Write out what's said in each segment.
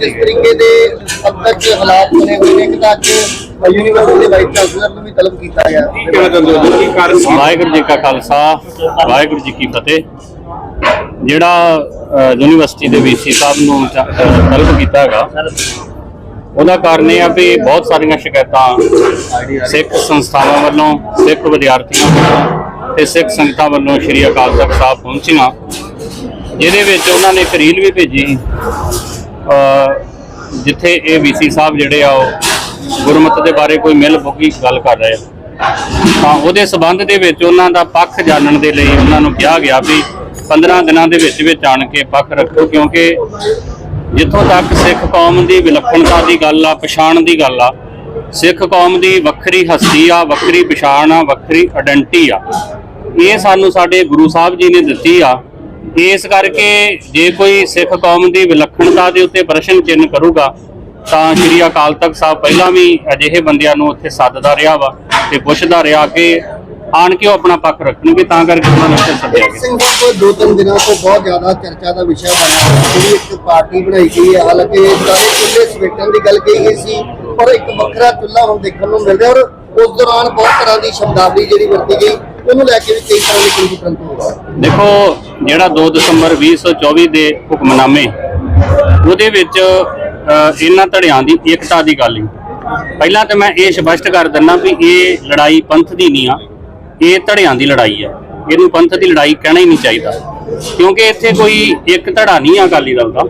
ਜਿਸ ਤਰੀਕੇ ਦੇ ਅਬ ਤੱਕ ਹਾਲਾਤ ਬਣੇ ਹੋਏ ਨੇ ਕਿ ਤਾਂ ਅੱਜ ਯੂਨੀਵਰਸਿਟੀ ਦੇ ਵਾਈਸ ਚਾਂਸਲਰ ਨੂੰ ਵੀ ਤਲਬ ਕੀਤਾ ਗਿਆ। ਕਿਵੇਂ ਕਹਿੰਦੇ ਹੋ ਜੀ? ਕੀ ਕਾਰਨ ਸੀ? ਵਾਹਿਗੁਰੂ ਜੀ ਕਾ ਖਾਲਸਾ ਵਾਹਿਗੁਰੂ ਜੀ ਕੀ ਫਤਿਹ। ਜਿਹੜਾ ਯੂਨੀਵਰਸਿਟੀ ਦੇ ਵੀਸੀ ਸਾਹਿਬ ਨੂੰ ਤਲਬ ਕੀਤਾ ਹੈਗਾ ਉਹਦਾ ਕਾਰਨ ਇਹ ਆ ਵੀ ਬਹੁਤ ਸਾਰੀਆਂ ਸ਼ਿਕਾਇਤਾਂ ਸਿੱਖ ਸੰਸਥਾਵਾਂ ਵੱਲੋਂ ਸਿੱਖ ਵਿਦਿਆਰਥੀਆਂ ਵੱਲੋਂ ਤੇ ਸਿੱਖ ਸੰਗਤਾਂ ਵੱਲੋਂ ਸ਼੍ਰੀ ਅਕਾਲ ਤਖਤ ਸਾਹਿਬ ਪਹੁੰਚੀਆਂ। ਜਿਹਦੇ ਵਿੱਚ ਉਹਨਾਂ ਨੇ ਇੱਕ ਰੀਲ ਵੀ ਭੇਜੀ। ਜਿੱਥੇ ਇਹ ਵੀਸੀ ਸਾਹਿਬ ਜਿਹੜੇ ਆ ਉਹ ਗੁਰਮਤਿ ਦੇ ਬਾਰੇ ਕੋਈ ਮਿਲ ਬੁੱਕੀ ਗੱਲ ਕਰ ਰਹੇ ਆ। ਤਾਂ ਉਹਦੇ ਸਬੰਧ ਦੇ ਵਿੱਚ ਉਹਨਾਂ ਦਾ ਪੱਖ ਜਾਣਨ ਦੇ ਲਈ ਉਹਨਾਂ ਨੂੰ ਕਿਹਾ ਗਿਆ ਵੀ 15 ਦਿਨਾਂ ਦੇ ਵਿੱਚ ਵਿੱਚ ਆਣ ਕੇ ਪੱਖ ਰੱਖੋ, ਕਿਉਂਕਿ ਜਿੱਥੋਂ ਤੱਕ ਸਿੱਖ ਕੌਮ ਦੀ ਵਿਲੱਖਣਤਾ ਦੀ ਗੱਲ ਆ, ਪਛਾਣ ਦੀ ਗੱਲ ਆ, ਸਿੱਖ ਕੌਮ ਦੀ ਵੱਖਰੀ ਹਸਤੀ ਆ, ਵੱਖਰੀ ਪਛਾਣ ਆ, ਵੱਖਰੀ ਆਇਡੈਂਟੀ ਆ। ਇਹ ਸਾਨੂੰ ਸਾਡੇ ਗੁਰੂ ਸਾਹਿਬ ਜੀ ਨੇ ਦਿੱਤੀ ਆ ਇਸ ਕਰਕੇ ਜੇ ਕੋਈ ਸਿੱਖ ਕੌਮ ਦੀ ਵਿਲੱਖਣਤਾ ਦੇ ਉੱਤੇ ਪ੍ਰਸ਼ਨ ਚਿੰਨ੍ਹ ਕਰੂਗਾ, ਤਾਂ ਸ਼੍ਰੀ ਅਕਾਲ ਤਖਤ ਸਾਹਿਬ ਪਹਿਲਾਂ ਵੀ ਅਜਿਹੇ ਬੰਦਿਆਂ ਨੂੰ ਉੱਥੇ ਸੱਦਦਾ ਰਿਹਾ ਵਾ ਤੇ ਪੁੱਛਦਾ ਰਿਹਾ ਕਿ ਆਣ ਕੇ ਉਹ ਆਪਣਾ ਪੱਖ ਰੱਖਣਗੇ, ਤਾਂ ਕਰਕੇ ਉਹਨਾਂ ਨੂੰ ਸੱਦਿਆ ਗਿਆ। ਸਿੰਘ ਸਾਹਿਬ ਦੋ ਤਿੰਨ ਦਿਨਾਂ ਤੋਂ ਬਹੁਤ ਜ਼ਿਆਦਾ ਚਰਚਾ ਦਾ ਵਿਸ਼ਾ ਬਣਿਆ ਜਿਹੜੀ ਇੱਕ ਪਾਰਟੀ ਬਣਾਈ ਗਈ ਹੈ, ਹਾਲਾਂਕਿ ਸਾਰੇ ਚੁੱਲ੍ਹੇ ਸਵੇਟਣ ਦੀ ਗੱਲ ਕਹੀ ਗਈ ਸੀ, ਪਰ ਇੱਕ ਵੱਖਰਾ ਚੁੱਲ੍ਹਾ ਹੁਣ ਦੇਖਣ ਨੂੰ ਮਿਲ ਰਿਹਾ ਔਰ ਉਸ ਦੌਰਾਨ ਬਹੁਤ ਤਰ੍ਹਾਂ ਦੀ ਸ਼ਬਦਾਵਲੀ ਜਿਹੜੀ ਵਰਤੀ ਗਈ। ਉਹਨੂੰ ਲੈ ਕੇ ਵੀ ਕਈ ਤਰ੍ਹਾਂ ਦੇ ਕੰਫਰੰਟ ਹੋਇਆ ਦੇਖੋ, ਜਿਹੜਾ 2 ਦਸੰਬਰ 2024 ਦੇ ਹੁਕਮਨਾਮੇ, ਉਹਦੇ ਵਿੱਚ ਇਹਨਾਂ ਧੜਿਆਂ ਦੀ ਏਕਤਾ ਦੀ ਗੱਲ ਹੀ। ਪਹਿਲਾਂ ਤਾਂ ਮੈਂ ਇਹ ਸਪਸ਼ਟ ਕਰ ਦਿੰਦਾ ਵੀ ਇਹ ਲੜਾਈ ਪੰਥ ਦੀ ਨਹੀਂ ਆ, ਇਹ ਧੜਿਆਂ ਦੀ ਲੜਾਈ ਹੈ ਇਹਨੂੰ ਪੰਥ ਦੀ ਲੜਾਈ ਕਹਿਣਾ ਹੀ ਨਹੀਂ ਚਾਹੀਦਾ। ਕਿਉਂਕਿ ਇੱਥੇ ਕੋਈ ਇੱਕ ਧੜਾ ਨਹੀਂ ਆ ਅਕਾਲੀ ਦਲ ਦਾ।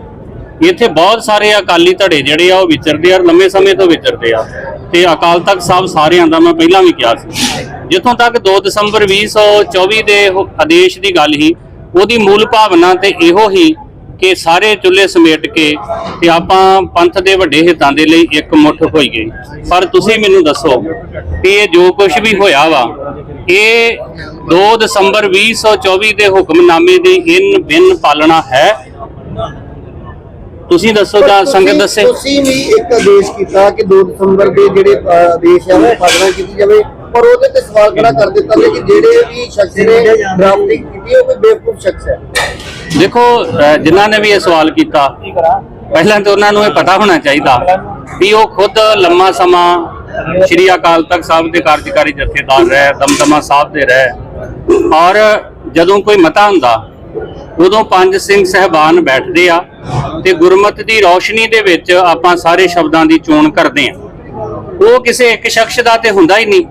ਇੱਥੇ ਬਹੁਤ ਸਾਰੇ ਅਕਾਲੀ ਧੜੇ ਜਿਹੜੇ ਆ, ਉਹ ਵਿਚਰਦੇ ਆ ਔਰ ਲੰਮੇ ਸਮੇਂ ਤੋਂ ਵਿਚਰਦੇ ਆ। ਤੇ ਅਕਾਲ ਤਖਤ ਸਾਹਿਬ ਸਾਰਿਆਂ ਦਾ ਮੈਂ ਪਹਿਲਾਂ ਵੀ ਕਿਹਾ ਸੀ। ਜਿੱਥੋਂ ਤੱਕ 2 ਦਸੰਬਰ 2024 ਦੇ ਉਹ ਆਦੇਸ਼ ਦੀ ਗੱਲ ਹੀ ਉਹਦੀ ਮੂਲ ਭਾਵਨਾ ਤੇ ਇਹੋ ਹੀ ਕਿ ਸਾਰੇ ਚੁੱਲ੍ਹੇ ਸਮੇਟ ਕੇ ਤੇ ਆਪਾਂ ਪੰਥ ਦੇ ਵੱਡੇ ਹਿੱਤਾਂ ਦੇ ਲਈ ਇੱਕ ਮੁੱਠ ਹੋਈ ਗਈ। ਪਰ ਤੁਸੀਂ ਮੈਨੂੰ ਦੱਸੋ ਕਿ ਇਹ ਜੋ ਕੁਝ ਵੀ ਹੋਇਆ ਵਾ ਇਹ 2 ਦਸੰਬਰ 2024 ਦੇ ਹੁਕਮਨਾਮੇ ਦੀ ਇਨ ਬਿਨ ਪਾਲਣਾ ਹੈ? ਤੁਸੀਂ ਦੱਸੋ ਜਾਂ ਸੰਗਤ ਦੱਸੇ। ਤੁਸੀਂ ਵੀ ਇੱਕ ਆਦੇਸ਼ ਕੀਤਾ ਕਿ 2 ਦਸੰਬਰ ਦੇ ਜਿਹੜੇ ਆਦੇਸ਼ ਆ ਉਹ ਪਾਲਣਾ ਕੀਤੀ ਜਾਵੇ। ਪਰ ਉਹਦੇ ਤੇ ਸਵਾਲ ਖੜਾ ਕਰ ਦਿੱਤਾ ਗਿਆ ਕਿ ਜਿਹੜੇ ਵੀ ਸ਼ਖਸ ਨੇ ਡਰਾਫਟਿੰਗ ਕੀਤੀ ਉਹ ਕੋਈ ਬੇਵਕੂਫ ਸ਼ਖਸ ਹੈ। ਦੇਖੋ ਜਿਨ੍ਹਾਂ ਨੇ ਵੀ ਇਹ ਸਵਾਲ ਕੀਤਾ ਪਹਿਲਾਂ ਤਾਂ ਉਹਨਾਂ ਨੂੰ ਇਹ ਪਤਾ ਹੋਣਾ ਚਾਹੀਦਾ ਵੀ ਉਹ ਖੁਦ ਲੰਮਾ ਸਮਾਂ ਸ਼੍ਰੀ ਅਕਾਲ ਤਖਤ ਸਾਹਿਬ ਦੇ ਕਾਰਜਕਾਰੀ ਜਥੇਦਾਰ ਰਹੇ ਦਮਦਮਾ ਸਾਹਿਬ ਦੇ ਰਹੇ। ਔਰ ਜਦੋਂ ਕੋਈ ਮਤਾ ਹੁੰਦਾ ਉਦੋਂ ਪੰਜ ਸਿੰਘ ਸਹਿਬਾਨ ਬੈਠਦੇ ਆ ਤੇ ਗੁਰਮਤਿ ਦੀ ਰੌਸ਼ਨੀ ਦੇ ਵਿੱਚ ਆਪਾਂ ਸਾਰੇ ਸ਼ਬਦਾਂ ਦੀ ਚੋਣ ਕਰਦੇ ਆ। ਉਹ ਕਿਸੇ ਇੱਕ ਸ਼ਖਸ ਦਾ ਤੇ ਹੁੰਦਾ ਹੀ ਨਹੀਂ।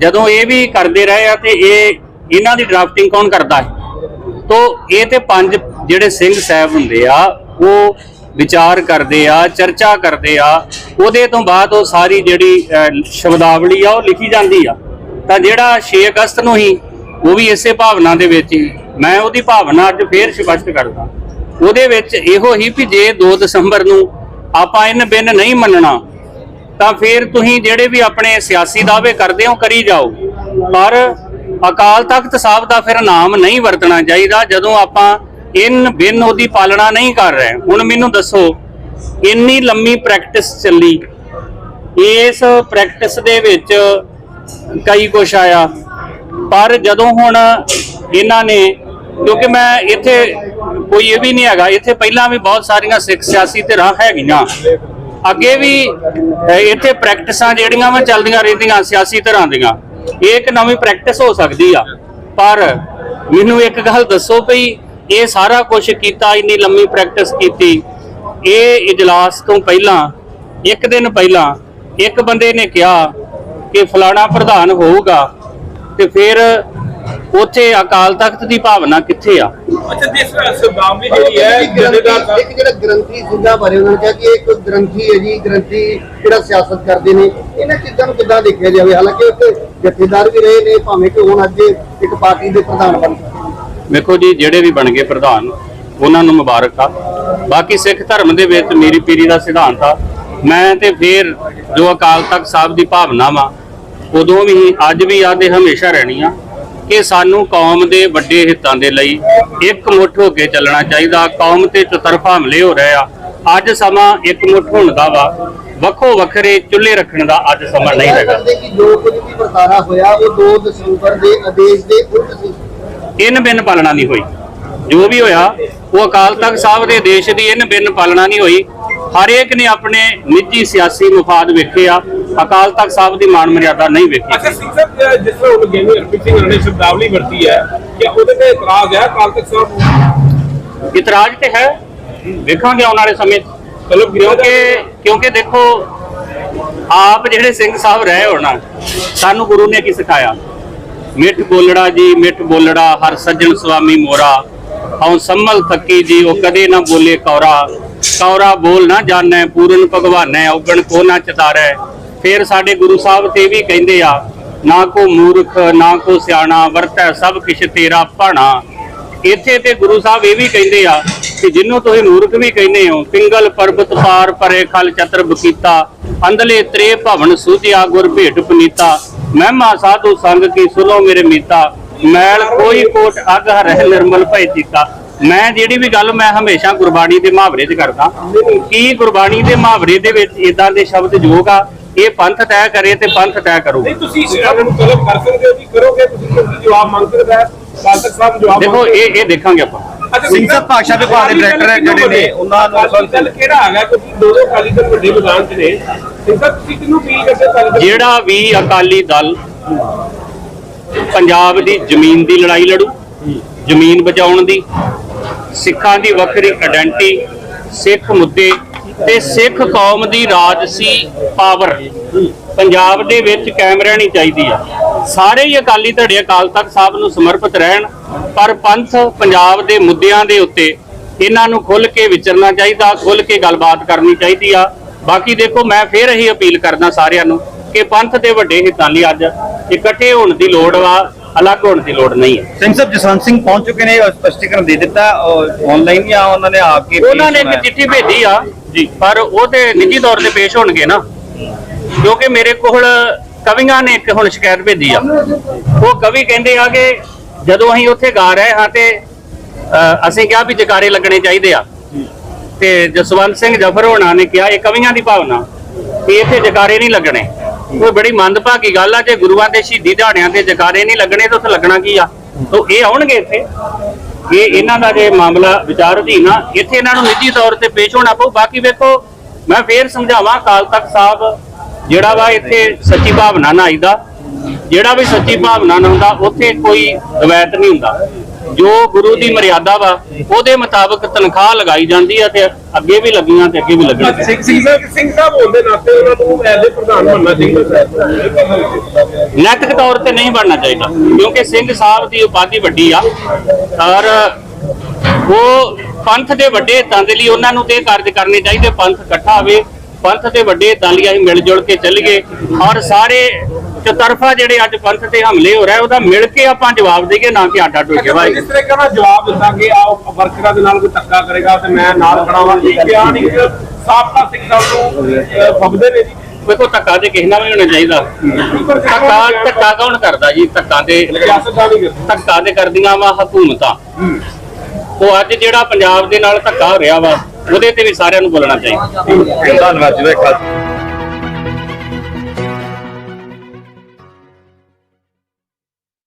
ਜਦੋਂ ਇਹ ਵੀ ਕਰਦੇ ਰਹੇ ਆ ਤੇ ਇਹ ਇਹਨਾਂ ਦੀ ਡਰਾਫਟਿੰਗ ਕੌਣ ਕਰਦਾ ਹੈ? ਤੋ ਇਹ ਤੇ ਪੰਜ ਜਿਹੜੇ ਸਿੰਘ ਸਾਹਿਬ ਹੁੰਦੇ ਆ, ਉਹ ਵਿਚਾਰ ਕਰਦੇ ਆ, ਚਰਚਾ ਕਰਦੇ ਆ। ਉਹਦੇ ਤੋਂ ਬਾਅਦ ਉਹ ਸਾਰੀ ਜਿਹੜੀ ਸ਼ਬਦਾਵਲੀ ਆ, ਉਹ ਲਿਖੀ ਜਾਂਦੀ ਆ। ਤਾਂ ਜਿਹੜਾ 6 ਅਗਸਤ ਨੂੰ ਹੀ, ਉਹ ਵੀ ਇਸੇ ਭਾਵਨਾ ਦੇ ਵਿੱਚ ਹੀ, ਮੈਂ ਉਹਦੀ ਭਾਵਨਾ ਅੱਜ ਫੇਰ ਸਪਸ਼ਟ ਕਰਦਾ। ਉਹਦੇ ਵਿੱਚ ਇਹੋ ਹੀ ਵੀ ਜੇ 2 ਦਸੰਬਰ ਨੂੰ ਆਪਾਂ ਇਹਨ ਬਿਨ ਨਹੀਂ ਮੰਨਣਾ ਤਾਂ ਫਿਰ ਤੁਸੀਂ ਜਿਹੜੇ ਵੀ ਆਪਣੇ ਸਿਆਸੀ ਦਾਅਵੇ ਕਰਦੇ ਹੋ, ਕਰੀ ਜਾਓ। ਪਰ ਅਕਾਲ ਤਖਤ ਸਾਹਿਬ ਦਾ ਫਿਰ ਨਾਮ ਨਹੀਂ ਵਰਤਣਾ ਚਾਹੀਦਾ, ਜਦੋਂ ਆਪਾਂ ਇਨ ਬਿਨ ਉਹਦੀ ਪਾਲਣਾ ਨਹੀਂ ਕਰ ਰਹੇ। ਹੁਣ ਮੈਨੂੰ ਦੱਸੋ, ਇੰਨੀ ਲੰਮੀ ਪ੍ਰੈਕਟਿਸ ਚੱਲੀ। ਇਸ ਪ੍ਰੈਕਟਿਸ ਦੇ ਵਿੱਚ ਕਈ ਕੁਛ ਆਇਆ। ਪਰ ਜਦੋਂ ਹੁਣ ਇਹਨਾਂ ਨੇ, ਕਿਉਂਕਿ ਮੈਂ ਇੱਥੇ ਕੋਈ ਇਹ ਵੀ ਨਹੀਂ ਹੈਗਾ, ਇੱਥੇ ਪਹਿਲਾਂ ਵੀ ਬਹੁਤ ਸਾਰੀਆਂ ਸਿੱਖ ਸਿਆਸੀ ਧਿਰਾਂ ਹੈਗੀਆਂ। ਅੱਗੇ ਵੀ ਇੱਥੇ ਪ੍ਰੈਕਟਿਸਾਂ ਜਿਹੜੀਆਂ ਵਾ ਚੱਲਦੀਆਂ ਰਹਿੰਦੀਆਂ ਸਿਆਸੀ ਤਰ੍ਹਾਂ ਦੀਆਂ, ਇਹ ਇੱਕ ਨਵੀਂ ਪ੍ਰੈਕਟਿਸ ਹੋ ਸਕਦੀ ਆ। ਪਰ ਮੈਨੂੰ ਇੱਕ ਗੱਲ ਦੱਸੋ ਭਈ ਇਹ ਸਾਰਾ ਕੁਝ ਕੀਤਾ, ਇੰਨੀ ਲੰਮੀ ਪ੍ਰੈਕਟਿਸ ਕੀਤੀ, ਇਹ ਇਜਲਾਸ ਤੋਂ ਪਹਿਲਾਂ, ਇੱਕ ਦਿਨ ਪਹਿਲਾਂ, ਇੱਕ ਬੰਦੇ ਨੇ ਕਿਹਾ ਕਿ ਫਲਾਣਾ ਪ੍ਰਧਾਨ ਹੋਊਗਾ ਤੇ ਫਿਰ ਉੱਥੇ ਅਕਾਲ ਤਖਤ ਦੀ ਭਾਵਨਾ ਕਿੱਥੇ ਆ? ਅੱਛਾ ਜਿਸ ਸਰਦਾਮੀ ਪਰ ਜਿਹੜੀ ਹੈ ਇੱਕ ਗ੍ਰੰਥੀ- ਜਥੇਦਾਰ ਇੱਕ ਜਿਹੜਾ ਗ੍ਰੰਥੀ ਸਿੰਘਾਂ ਬਾਰੇ ਉਹਨਾਂ ਨੇ ਕਿਹਾ ਕਿ ਇਹ ਇੱਕ ਗ੍ਰੰਥੀ ਹੈ ਜੀ ਗ੍ਰੰਥੀ ਜਿਹੜਾ ਸਿਆਸਤ ਕਰਦੇ ਨੇ। ਇਹਨਾਂ ਚੀਜ਼ਾਂ ਨੂੰ ਕਿੱਦਾਂ ਦੇਖਿਆ ਜਾਵੇ? ਹਾਲਾਂਕਿ ਉਹ ਜਥੇਦਾਰ ਵੀ ਰਹੇ ਨੇ ਭਾਵੇਂ ਕਿ ਹੁਣ ਅੱਜ ਇੱਕ ਪਾਰਟੀ ਦੇ ਪ੍ਰਧਾਨ ਬਣ ਚੁੱਕੇ ਵੇਖੋ ਜੀ ਜਿਹੜੇ ਵੀ ਬਣ ਗਏ ਪ੍ਰਧਾਨ ਉਹਨਾਂ ਨੂੰ ਮੁਬਾਰਕ ਆ। ਬਾਕੀ ਸਿੱਖ ਧਰਮ ਦੇ ਵਿੱਚ ਮੇਰੀ ਪੀਰੀ ਦਾ ਸਿਧਾਂਤ ਆ ਮੈਂ ਤੇ ਫਿਰ ਜੋ ਅਕਾਲ ਤਖਤ ਸਾਹਿਬ ਦੀ ਭਾਵਨਾ ਵਾ ਉਦੋਂ ਵੀ ਅੱਜ ਵੀ ਆ ਤੇ ਹਮੇਸ਼ਾ ਰਹਿਣੀ ਆ ਕਿ ਸਾਨੂੰ ਕੌਮ ਦੇ ਵੱਡੇ ਹਿੱਤਾਂ ਦੇ ਲਈ ਇੱਕ ਮੁੱਠ ਹੋ ਕੇ ਚੱਲਣਾ ਚਾਹੀਦਾ। ਕੌਮ ਤੇ ਚਤਰਫਾ ਹਮਲੇ ਹੋ ਰਹੇ ਆ। ਅੱਜ ਸਮਾਂ ਇੱਕ ਮੁੱਠ ਹੋਣ ਦਾ ਵਾ। ਵੱਖੋ ਵੱਖਰੇ ਚੁੱਲ੍ਹੇ ਰੱਖਣ ਦਾ ਅੱਜ ਸਮਾਂ ਨਹੀਂ ਹੈਗਾ। ਜੋ ਕੁਝ ਵੀ ਵਰਤਾਰਾ ਹੋਇਆ ਉਹ 2 ਦਸੰਬਰ ਦੇ ਆਦੇਸ਼ ਦੇ ਉਲਟ ਸੀ। ਇਨ ਬਿਨ ਪਾਲਣਾ ਨਹੀਂ ਹੋਈ। ਜੋ ਵੀ ਹੋਇਆ ਉਹ ਅਕਾਲ ਤਖਤ ਸਾਹਿਬ ਦੇ ਦੇਸ਼ ਦੀ ਇਨ ਬਿਨ ਪਾਲਣਾ ਨਹੀਂ ਹੋਈ। ਹਰੇਕ ਨੇ ਆਪਣੇ ਨਿੱਜੀ ਸਿਆਸੀ ਮਫਾਦ ਵੇਖੇ ਆ ਅਕਾਲ ਤਖਤ ਸਾਹਿਬ ਦੀ ਮਾਣ ਮਰਿਆਦਾ ਨਹੀਂ ਵੇਖੀ। ਅੱਛਾ ਸਿੰਘ ਸਾਹਿਬ ਜਿਸ ਤਰ੍ਹਾਂ ਉਹ ਗਿਆਨੀ ਹਰਪ੍ਰੀਤ ਸਿੰਘ ਨੇ ਸ਼ਬਦਾਵਲੀ ਵਰਤੀ ਹੈ ਕਿ ਉਹਦੇ ਤੇ ਇਤਰਾਜ਼ ਹੈ ਕਾਲ ਤੱਕ ਸਾਹਿਬ ਨੂੰ? ਇਤਰਾਜ਼ ਤੇ ਹੈ। ਵੇਖਾਂਗੇ ਆਉਣ ਵਾਲੇ ਸਮੇਂ ਕਿਉਂਕਿ ਕਿਉਂਕਿ ਦੇਖੋ ਆਪ ਜਿਹੜੇ ਸਿੰਘ ਸਾਹਿਬ ਰਹੇ ਹੋਣਾ ਸਾਨੂੰ ਗੁਰੂ ਨੇ ਕੀ ਸਿਖਾਇਆ? ਮਿੱਠ ਬੋਲੜਾ ਜੀ ਮਿੱਠ ਬੋਲੜਾ ਹਰ ਸੱਜਣ ਸੁਆਮੀ ਮੋਰਾ। ਹਉ ਸੰਮਲ ਥੱਕੀ ਜੀ ਉਹ ਕਦੇ ਨਾ ਬੋਲੇ ਕੌਰਾ। ਕੌਰਾ ਬੋਲ ਨਾ ਜਾਣੈ, ਪੂਰਨ ਭਗਵਾਨੈ, ਔਗਣ ਕੋ ਨਾ ਚਤਾਰੈ। ਫਿਰ ਸਾਡੇ ਗੁਰੂ ਸਾਹਿਬ ਤੇ ਵੀ ਕਹਿੰਦੇ ਆ, ਨਾ ਕੋ ਮੂਰਖ, ਨਾ ਕੋ ਸਿਆਣਾ, ਵਰਤੈ ਸਭ ਕਿਛ ਤੇਰਾ ਭਾਣਾ। ਇੱਥੇ ਤੇ ਗੁਰੂ ਸਾਹਿਬ ਇਹ ਵੀ ਕਹਿੰਦੇ ਆ ਕਿ ਜਿੰਨੂੰ ਤੁਸੀਂ ਮੂਰਖ ਵੀ ਕਹਿੰਦੇ ਹੋ, ਪਿੰਗਲ, ਪਰਬਤ, ਪਾਰ, ਪਰੇ, ਖਲ ਚਤਰ ਬਕੀਤਾ ਅੰਦਲੇ ਤ੍ਰੇ, ਭਵਨ, ਸੂਝਿਆ, ਗੁਰ, ਭੇਟ, ਪਨੀਤਾ, ਮਹਿਮਾ, ਸਾਧੂ, ਸੰਗ ਕੀ ਸੁਲੋ ਮੇਰੇ ਮੀਤਾ, ਮੈਲ, ਕੋਈ ਕੋਟ, ਅਗ ਰਹਿ ਨਿਰਮਲ ਭੈ ਚੀਤਾ ਮੈਂ ਜਿਹੜੀ ਵੀ ਗੱਲ ਮੈਂ ਹਮੇਸ਼ਾ ਗੁਰਬਾਣੀ ਦੇ ਮੁਹਾਵਰੇ 'ਚ ਕਰਦਾ ਕੀ ਗੁਰਬਾਣੀ ਦੇ ਮੁਹਾਵਰੇ ਦੇ ਵਿੱਚ ਇਦਾਂ ਦੇ ਸ਼ਬਦ ਯੋਗ ਆ? ਇਹ ਪੰਥ ਤੈਅ ਕਰੇ ਤੇ ਪੰਥ ਤੈਅ ਕਰੂ। ਨਹੀਂ ਤੁਸੀਂ ਇਹਨਾਂ ਨੂੰ ਤਲਬ ਕਰ ਸਕਦੇ ਹੋ ਜੀ ਕਰੋਗੇ ਤੁਸੀਂ ਕੋਈ ਜਵਾਬ ਮੰਗ ਸਕਦਾ ਹੈ ਕਾਲ ਤੱਕ ਸਾਹਿਬ ਜਵਾਬ ਦੇਖੋ ਮੰਗ ਇਹ ਇਹ ਦੇਖਾਂਗੇ ਆਪਾਂ। ਅੱਛਾ ਸਿੰਘ ਸਾਹਿਬ ਭਾਸ਼ਾ ਵਿਭਾਗ ਦੇ ਡਾਇਰੈਕਟਰ ਹੈ ਜਿਹੜੇ ਨੇ, ਉਹਨਾਂ ਨੂੰ ਦਲ ਕਿਹੜਾ ਹੈਗਾ ਕਿਉਂਕਿ ਦੋ ਦੋ ਅਕਾਲੀ ਦਲ ਵੱਡੇ ਮੈਦਾਨ 'ਚ ਨੇ। ਸਿੰਘ ਸਾਹਿਬ ਤੁਸੀਂ ਕਿਹਨੂੰ ਅਪੀਲ ਕਰਦੇ ਹੋ ਅਕਾਲੀ ਜਿਹੜਾ ਵੀ ਅਕਾਲੀ ਦਲ ਪੰਜਾਬ ਦੀ ਜ਼ਮੀਨ ਦੀ ਲੜਾਈ ਲੜੂ ਜ਼ਮੀਨ ਬਚਾਉਣ ਦੀ ਸਿੱਖਾਂ ਦੀ ਵੱਖਰੀ ਆਇਡੈਂਟੀ ਸਿੱਖ ਮੁੱਦੇ ਤੇ ਸਿੱਖ ਕੌਮ ਦੀ ਰਾਜਸੀ ਪਾਵਰ ਪੰਜਾਬ ਦੇ ਵਿੱਚ ਕਾਇਮ ਰਹਿਣੀ ਚਾਹੀਦੀ ਆ। ਸਾਰੇ ਹੀ ਅਕਾਲੀ ਧੜੇ ਅਕਾਲ ਤਖਤ ਸਾਹਿਬ ਨੂੰ ਸਮਰਪਿਤ ਰਹਿਣ, ਪਰ ਪੰਥ ਪੰਜਾਬ ਦੇ ਮੁੱਦਿਆਂ ਦੇ ਉੱਤੇ ਇਹਨਾਂ ਨੂੰ ਖੁੱਲ ਕੇ ਵਿਚਰਨਾ ਚਾਹੀਦਾ ਖੁੱਲ ਕੇ ਗੱਲਬਾਤ ਕਰਨੀ ਚਾਹੀਦੀ ਆ। ਬਾਕੀ ਦੇਖੋ, ਮੈਂ ਫੇਰ ਇਹੀ ਅਪੀਲ ਕਰਦਾ ਸਾਰਿਆਂ ਨੂੰ ਕਿ ਪੰਥ ਦੇ ਵੱਡੇ ਹਿੱਤਾਂ ਲਈ ਅੱਜ ਇਕੱਠੇ ਹੋਣ ਦੀ ਲੋੜ ਵਾ ਅਲੱਗ ਹੋਣ ਦੀ ਲੋੜ ਨਹੀਂ ਹੈ। ਸਿੰਘ ਸਾਹਿਬ ਜਸਵੰਤ ਸਿੰਘ ਪਹੁੰਚ ਚੁੱਕੇ ਨੇ ਉਹ ਸਪਸ਼ਟੀਕਰਨ ਦੇ ਦਿੱਤਾ ਆਨਲਾਈਨ ਜਾਂ ਉਹਨਾਂ ਨੇ ਆ ਕੇ ਉਹਨਾਂ ਨੇ ਇੱਕ ਚਿੱਠੀ ਭੇਜੀ ਆ ਜੀ। ਪਰ ਉਹ ਤੇ ਨਿੱਜੀ ਤੌਰ ਤੇ ਪੇਸ਼ ਹੋਣਗੇ ਨਾ। ਕਿਉਂਕਿ ਮੇਰੇ ਕੋਲ ਕਵੀਆਂ ਨੇ ਇੱਕ ਹੁਣ ਸ਼ਿਕਾਇਤ ਭੇਜੀ ਆ। ਉਹ ਕਵੀ ਕਹਿੰਦੇ ਆ ਕਿ ਜਦੋਂ ਅਸੀਂ ਉੱਥੇ ਗਾ ਰਹੇ ਹਾਂ ਤੇ ਅਸੀਂ ਕਿਹਾ ਵੀ ਜਕਾਰੇ ਲੱਗਣੇ ਚਾਹੀਦੇ ਆ। ਤੇ ਜਸਵੰਤ ਸਿੰਘ ਜਫਰ ਹੋਣਾ ਨੇ ਕਿਹਾ ਇਹ ਕਵੀਆਂ ਦੀ ਭਾਵਨਾ ਕਿ ਇੱਥੇ ਜਕਾਰੇ ਨਹੀਂ ਲੱਗਣੇ। ਉਹ ਬੜੀ ਮੰਦਭਾਗੀ ਗੱਲ ਆ, ਜੇ ਗੁਰੂਆਂ ਦੇ ਸ਼ਹੀਦੀ ਦਿਹਾੜਿਆਂ ਤੇ ਜਕਾਰੇ ਨਹੀਂ ਲੱਗਣੇ, ਤਾਂ ਉੱਥੇ ਲੱਗਣਾ ਕੀ ਆ? ਤਾਂ ਇਹ ਆਉਣਗੇ ਇੱਥੇ? ਇਹ ਇਹਨਾਂ ਦਾ ਜੇ ਮਾਮਲਾ ਵਿਚਾਰ ਅਧੀਨ ਆ, ਇੱਥੇ ਇਹਨਾਂ ਨੂੰ ਨਿੱਜੀ ਤੌਰ ਤੇ ਪੇਸ਼ ਹੋਣਾ ਪਊ। ਬਾਕੀ ਵੇਖੋ, ਮੈਂ ਫੇਰ ਸਮਝਾਵਾਂ ਅਕਾਲ ਤਖਤ ਸਾਹਿਬ, ਜਿਹੜਾ ਵਾ ਇੱਥੇ ਸੱਚੀ ਭਾਵਨਾ ਨਾਲ ਆਈਦਾ। ਜਿਹੜਾ ਵੀ ਸੱਚੀ ਭਾਵਨਾ ਨਾਲ ਹੁੰਦਾ ਉੱਥੇ ਕੋਈ ਰਵਾਇਤ ਨਹੀਂ ਹੁੰਦਾ। ਜੋ ਗੁਰੂ ਦੀ ਮਰਿਆਦਾ ਵਾ ਉਹਦੇ ਮੁਤਾਬਕ ਤਨਖਾਹ ਲਗਾਈ ਜਾਂਦੀ ਆ ਤੇ ਅੱਗੇ ਵੀ ਲੱਗੀਆਂ ਤੇ ਅੱਗੇ ਵੀ ਲੱਗਣਗੀਆਂ ਸਿੰਘ ਸਿੰਘ ਸਾਹਿਬ ਸਿੰਘ ਸਾਹਿਬ ਹੋਣ ਦੇ ਨਾਤੇ ਉਹਨਾਂ ਨੂੰ ਐਜ਼ ਪ੍ਰਧਾਨ ਬਣਨਾ ਚਾਹੀਦਾ। ਨੈਤਿਕ ਤੌਰ ਤੇ ਨਹੀਂ ਬਣਨਾ ਚਾਹੀਦਾ ਕਿਉਂਕਿ ਸਿੰਘ ਸਾਹਿਬ ਦੀ ਉਪਾਧੀ ਵੱਡੀ ਆ ਔਰ ਉਹ ਪੰਥ ਦੇ ਵੱਡੇ ਹਿੱਤਾਂ ਦੇ ਲਈ ਉਹਨਾਂ ਨੂੰ ਤੇ ਕਾਰਜ ਕਰਨੇ ਚਾਹੀਦੇ ਪੰਥ ਇਕੱਠਾ ਹੋਵੇ ਪੰਥ ਦੇ ਵੱਡੇ ਹਿੱਤਾਂ ਲਈ ਅਸੀਂ ਮਿਲ ਜੁਲ ਕੇ ਚੱਲੀਏ ਔਰ ਸਾਰੇ ਚਤਰਫਾ ਜਿਹੜੇ ਅੱਜ ਪੰਥ ਤੇ ਹਮਲੇ ਹੋ ਰਹੇ ਉਹਦਾ ਮਿਲ ਕੇ ਆਪਾਂ ਜਵਾਬ ਦੇਈਏ ਨਾ ਕਿ ਆਟਾ ਟੋਕੇ ਭਾਈ। ਜਿਸ ਤਰ੍ਹਾਂ ਕਹਿੰਦਾ ਜਵਾਬ ਦਿੱਤਾ ਕਿ ਆ ਵਰਕਰਾਂ ਦੇ ਨਾਲ ਕੋਈ ਧੱਕਾ ਕਰੇਗਾ ਤੇ ਮੈਂ ਨਾਲ ਖੜਾ ਹਾਂ। ਇਹ ਕਿਹਾ ਨਹੀਂ ਕਿ ਸਾਬਕਾ ਸਿੰਘ ਸਾਹਿਬ ਨੂੰ ਫੱਬਦੇ ਨੇ ਜੀ। ਵੇਖੋ ਧੱਕਾ ਤੇ ਕਿਸੇ ਨਾਲ ਵੀ ਨਹੀਂ ਹੋਣਾ ਚਾਹੀਦਾ। ਧੱਕਾ ਧੱਕਾ ਕੌਣ ਕਰਦਾ ਜੀ? ਧੱਕਾ ਤੇ ਧੱਕਾ ਤੇ ਕਰਦੀਆਂ ਵਾ ਹਕੂਮਤਾਂ। ਉਹ ਅੱਜ ਜਿਹੜਾ ਪੰਜਾਬ ਦੇ ਨਾਲ ਧੱਕਾ ਹੋ ਰਿਹਾ ਵਾ ਉਹਦੇ ਤੇ ਵੀ ਸਾਰਿਆਂ ਨੂੰ ਬੋਲਣਾ ਚਾਹੀਦਾ। ਧੰਨਵਾਦ ਜੀ ਖਾਲਸਾ